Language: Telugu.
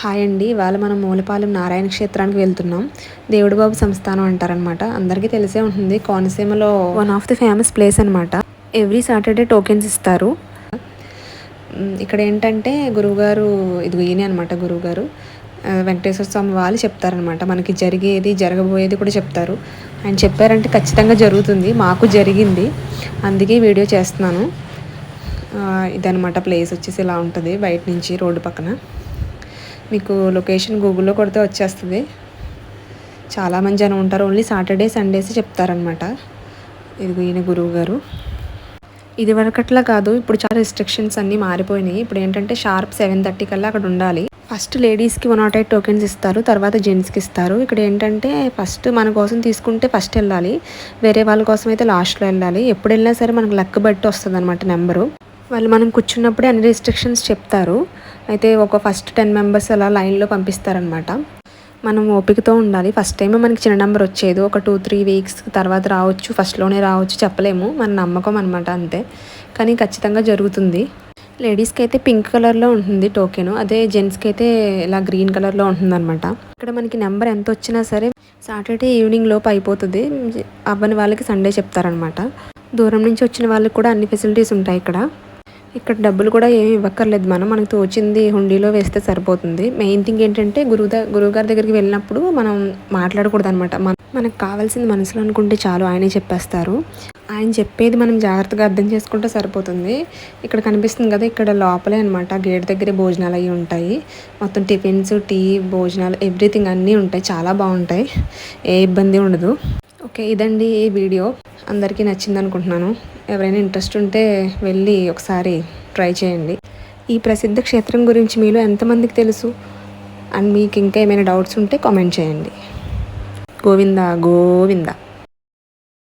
హాయ్ అండి. ఇవాళ మనం మూలపాలెం నారాయణ క్షేత్రానికి వెళ్తున్నాం. దేవుడు బాబు సంస్థానం అంటారనమాట అందరికీ తెలిసే ఉంటుంది. కోనసీమలో one of the famous place అనమాట ఎవ్రీ సాటర్డే టోకెన్స్ ఇస్తారు. ఇక్కడ ఏంటంటే గురువుగారు ఇది ఈయనే అనమాట గురువుగారు. వెంకటేశ్వర స్వామి వాళ్ళు చెప్తారనమాట మనకి జరిగేది జరగబోయేది కూడా చెప్తారు. ఆయన చెప్పారంటే ఖచ్చితంగా జరుగుతుంది. మాకు జరిగింది. అందుకే వీడియో చేస్తున్నాను. ఇదనమాట ప్లేస్ వచ్చేసి ఇలా ఉంటుంది. బయట నుంచి రోడ్డు పక్కన. మీకు లొకేషన్ గూగుల్లో కొడితే వచ్చేస్తుంది. చాలామంది జనం ఉంటారు. ఓన్లీ సాటర్డే సండేస్ చెప్తారనమాట ఇది ఈయన గురువు గారు ఇది వరకట్లా కాదు. ఇప్పుడు చాలా రిస్ట్రిక్షన్స్ అన్నీ మారిపోయినాయి. ఇప్పుడు ఏంటంటే షార్ప్ సెవెన్ థర్టీ కల్లా అక్కడ ఉండాలి. ఫస్ట్ లేడీస్కి వన్ నాట్ ఎయిట్ టోకెన్స్ ఇస్తారు. తర్వాత జెంట్స్కి ఇస్తారు. ఇక్కడ ఏంటంటే ఫస్ట్ మన కోసం తీసుకుంటే ఫస్ట్ వెళ్ళాలి. వేరే వాళ్ళ కోసం అయితే లాస్ట్లో వెళ్ళాలి. ఎప్పుడు వెళ్ళినా సరే మనకు లక్ బట్టి వస్తుంది అనమాట నెంబరు వాళ్ళు మనం కూర్చున్నప్పుడే అన్ని రిస్ట్రిక్షన్స్ చెప్తారు. అయితే ఒక ఫస్ట్ టెన్ మెంబర్స్ అలా లైన్లో పంపిస్తారనమాట మనం ఓపికతో ఉండాలి. ఫస్ట్ టైం మనకి చిన్న నెంబర్ వచ్చేది. ఒక టూ త్రీ వీక్స్ తర్వాత రావచ్చు. ఫస్ట్లోనే రావచ్చు. చెప్పలేము. మన నమ్మకం అనమాట అంతే. కానీ ఖచ్చితంగా జరుగుతుంది. లేడీస్కి అయితే పింక్ కలర్లో ఉంటుంది టోకెన్ అదే జెంట్స్కి అయితే ఇలా గ్రీన్ కలర్లో ఉంటుంది అనమాట ఇక్కడ మనకి నెంబర్ ఎంత వచ్చినా సరే సాటర్డే ఈవినింగ్ లోపు అయిపోతుంది. అవ్వని వాళ్ళకి సండే చెప్తారనమాట దూరం నుంచి వచ్చిన వాళ్ళకి కూడా అన్ని ఫెసిలిటీస్ ఉంటాయి ఇక్కడ. ఇక్కడ డబ్బులు కూడా ఏమి ఇవ్వక్కర్లేదు మనం. మనకు తోచింది హుండీలో వేస్తే సరిపోతుంది. మెయిన్ థింగ్ ఏంటంటే గురువు గురువు గురువుగారి దగ్గరికి వెళ్ళినప్పుడు మనం మాట్లాడకూడదు అనమాట మన మనకు కావాల్సింది మనసులో అనుకుంటే చాలు ఆయనే చెప్పేస్తారు. ఆయన చెప్పేది మనం జాగ్రత్తగా అర్థం చేసుకుంటే సరిపోతుంది. ఇక్కడ కనిపిస్తుంది కదా ఇక్కడ లోపలే అనమాట గేట్ దగ్గరే భోజనాలు అవి ఉంటాయి. మొత్తం టిఫిన్స్ టీ భోజనాలు ఎవ్రీథింగ్ అన్నీ ఉంటాయి. చాలా బాగుంటాయి. ఏ ఇబ్బంది ఉండదు. ఓకే ఇదండి ఈ వీడియో. అందరికీ నచ్చింది అనుకుంటున్నాను ఎవరైనా ఇంట్రెస్ట్ ఉంటే వెళ్ళి ఒకసారి ట్రై చేయండి. ఈ ప్రసిద్ధ క్షేత్రం గురించి మీలో ఎంతమందికి తెలుసు? అండ్ మీకు ఇంకా ఏమైనా డౌట్స్ ఉంటే కామెంట్ చేయండి. గోవిందా గోవిందా.